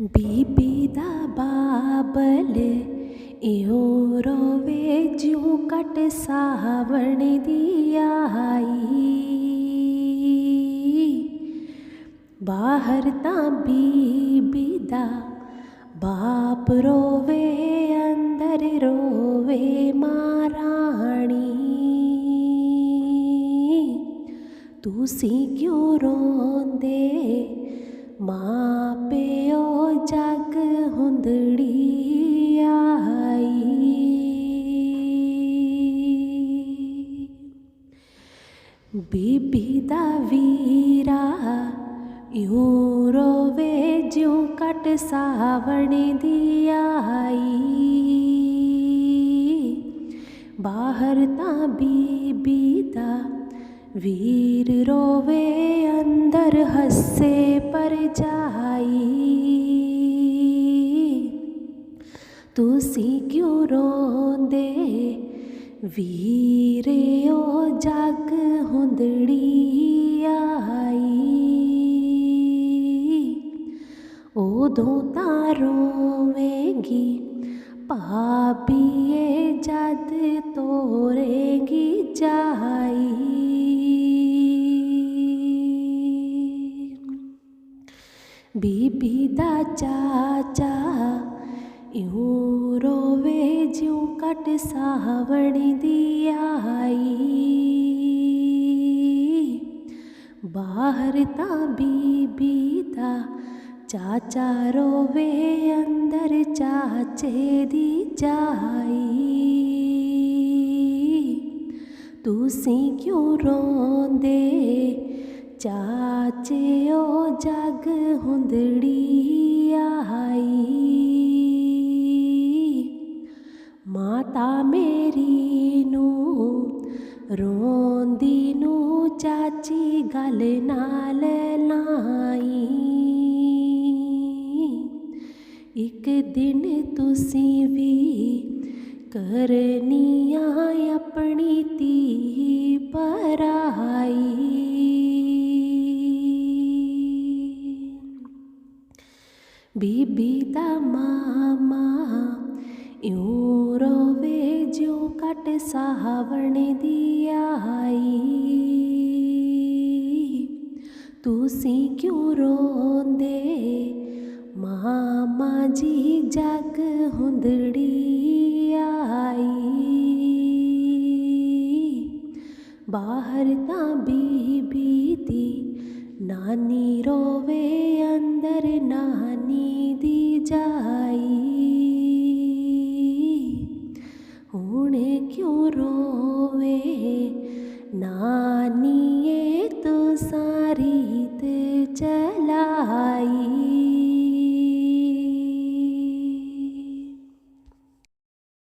ਬੀਬੀ ਦਾ ਬਾਬਲ ਇਉਂ ਰੋਵੇ ਜਿਉਂ ਕਟ ਸਾਵਣ ਦੀ ਆਈ ਬਾਹਰ ਤਾਂ ਬੀਬੀ ਦਾ ਬਾਪ ਰੋਵੇ ਅੰਦਰ ਰੋਵੇ ਮਹਾਰਾਣੀ ਤੁਸੀਂ ਕਿਉਂ ਰੋਂਦੇ ਮਾਂ ਪਿਓ ਜਗ ਹੁੰਦੜੀ ਆਈ। ਬੀਬੀ ਦਾ ਵੀਰਾ ਇਉਂ ਰੋਵੇ ਜਿਉਂ ਕਟ ਸਾਵਣ ਦੀ ਆਈ। ਬਾਹਰ ਤਾਂ ਬੀਬੀ ਦਾ ਵੀਰ ਰੋਵੇ ਅੰਦਰ ਹੱਸੇ ਪਰ ਜਾਈ। ਤੁਸੀਂ ਕਿਉਂ ਰੋਂਦੇ? ਵੀਰੇ, ਉਹ ਜਗ ਹੁੰਦੜੀ ਆਈ। ਉਦੋਂ ਤਾਂ ਰੋਵੇਂਗੀ ਭਾਬੀਏ ਜਦ ਤੋਰੇਗੀ ਜਾਈ। ਬੀਬੀ ਦਾ ਚਾਚਾ ਇਉਂ ਰੋਵੇ ਜਿਉਂ ਕਟ ਸਾਵਣ ਦੀ ਆਈ। ਬਾਹਰ ਤਾਂ ਬੀਬੀ ਦਾ ਚਾਚਾ ਰੋਵੇ, ਅੰਦਰ ਚਾਚੇ ਦੀ ਜਾਈ ਤੁਸੀਂ ਕਿਉਂ ਰੋਂਦੇ? ਚਾਚੇ ਓ ਜਗ ਹੁੰਦੜੀ ਆਈ। ਮਾਤਾ ਮੇਰੀ ਨੂੰ, ਰੋਂਦੀ ਨੂੰ ਚਾਚੀ ਗਲ ਨਾਲ ਲਾਈ। ਇੱਕ ਦਿਨ ਤੁਸੀਂ ਵੀ ਕਰਨੀ ਆ ਆਪਣੀ ਧੀ ਪਰਾਈ ਬੀਬੀ ਦਾ ਮਾਮਾ, ਇਉਂ ਰੋਵੇ ਜਿਉਂ ਕਟ ਸਾਵਣ ਦੀ ਆਈ। ਤੁਸੀਂ ਕਿਉਂ ਰੋਂਦੇ? ਮਾਮਾ ਜੀ ਜਗ ਹੁੰਦੜੀ ਆਈ। ਬਾਹਰ ਤਾਂ ਬੀਬੀ ਦੀ ਨਾਨੀ ਰੋਵੇ ਅੰਦਰ ਨਾਨੀ ਦੀ ਜਾਈ ਹੁਣ ਕਿਉਂ ਰੋਵੇ ਨਾਨੀਏ ਤੂੰ ਸਾਰੀ ਤੇ ਚਲਾਈ